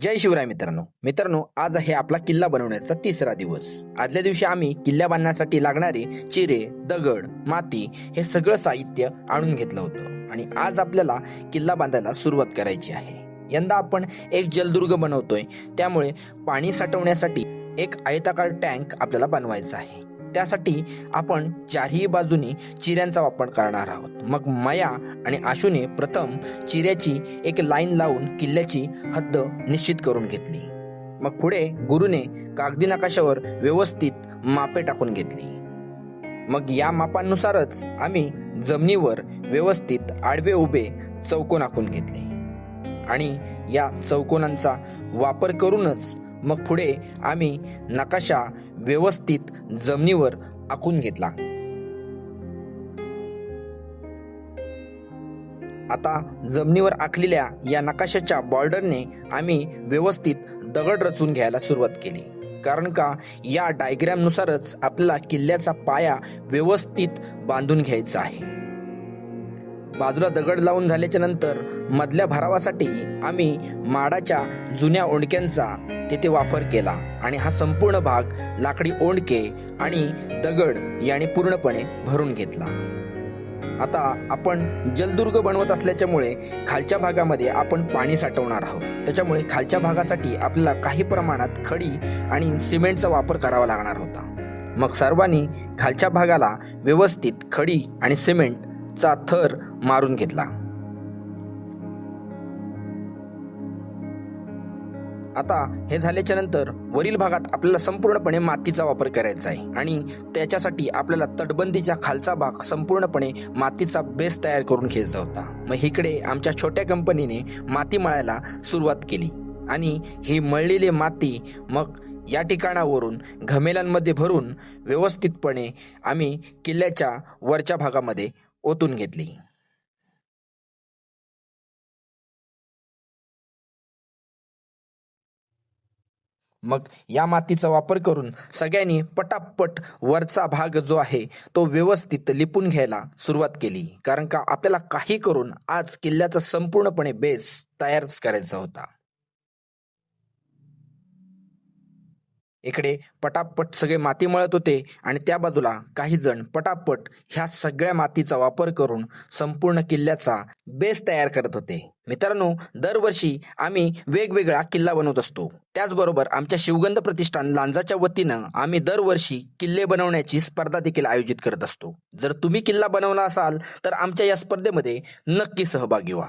जय शिवराय मित्रांनो. मित्रांनो आज आहे आपला किल्ला बनवण्याचा तिसरा दिवस. आदल्या दिवशी आम्ही किल्ला बांधण्यासाठी लागणारे चिरे दगड माती हे सगळं साहित्य आणून घेतलं होतं आणि आज आपल्याला किल्ला बांधायला सुरुवात करायची आहे. यंदा आपण एक जलदुर्ग बनवतोय. त्यामुळे पाणी साठवण्यासाठी एक आयताकार टँक आपल्याला बनवायचा आहे. त्यासाठी आपण चारही बाजूनी चिऱ्यांचा वापर करणार आहोत. मग माया आणि आशूने प्रथम चिऱ्याची एक लाईन लावून किल्ल्याची हद्द निश्चित करून घेतली. मग पुढे गुरुने कागदी नकाशावर व्यवस्थित मापे टाकून घेतली. मग या मापांनुसारच आम्ही जमिनीवर व्यवस्थित आडवे उभे चौकोन आखून घेतले. आणि या चौकोनांचा वापर करूनच मग पुढे आम्ही नकाशा व्यवस्थित जमिनीवर आखून घेतला. आता जमिनीवर आखलेल्या या नकाशाच्या बॉर्डरने आम्ही व्यवस्थित दगड रचून घ्यायला सुरुवात केली. कारण का या डायग्रॅमनुसारच आपल्याला किल्ल्याचा पाया व्यवस्थित बांधून घ्यायचा आहे. बाजूला दगड लावून झाल्याच्यानंतर मधल्या भरावासाठी आम्ही माडाच्या जुन्या ओंडक्यांचा तेथे वापर केला आणि हा संपूर्ण भाग लाकडी ओंडके आणि दगड याने पूर्णपणे भरून घेतला. आता आपण जलदुर्ग बनवत असल्याच्यामुळे खालच्या भागामध्ये आपण पाणी साठवणार आहोत. त्याच्यामुळे खालच्या भागासाठी आपल्याला काही प्रमाणात खडी आणि सिमेंटचा वापर करावा लागणार होता. मग सर्वांनी खालच्या भागाला व्यवस्थित खडी आणि सिमेंटचा थर मारून घेतला. आता हे झाल्याच्यानंतर वरील भागात आपल्याला संपूर्णपणे मातीचा वापर करायचा आहे. आणि त्याच्यासाठी आपल्याला तटबंदीच्या खालचा भाग संपूर्णपणे मातीचा बेस तयार करून घ्यायचा होता. मग इकडे आमच्या छोट्या कंपनीने माती मळायला सुरुवात केली. आणि ही मळलेली माती मग या ठिकाणावरून घमेल्यांमध्ये भरून व्यवस्थितपणे आम्ही किल्ल्याच्या वरच्या भागामध्ये ओतून घेतली. मग या मातीचा वापर करून सगळ्यांनी पटापट वरचा भाग जो आहे तो व्यवस्थित लिपून घ्यायला सुरुवात केली. कारण का आपल्याला काही करून आज किल्ल्याचा संपूर्णपणे बेस तयारच करायचा होता. इकडे पटापट सगळे माती मळत होते आणि त्या बाजूला काही जण पटापट ह्या सगळ्या मातीचा वापर करून संपूर्ण किल्ल्याचा बेस तयार करत होते. मित्रांनो दरवर्षी आम्ही वेगवेगळा किल्ला बनवत असतो. त्याचबरोबर आमच्या शिवगंध प्रतिष्ठान लांजाच्या वतीनं आम्ही दरवर्षी किल्ले बनवण्याची स्पर्धा देखील आयोजित करत असतो. जर तुम्ही किल्ला बनवला असाल तर आमच्या या स्पर्धेमध्ये नक्की सहभागी व्हा.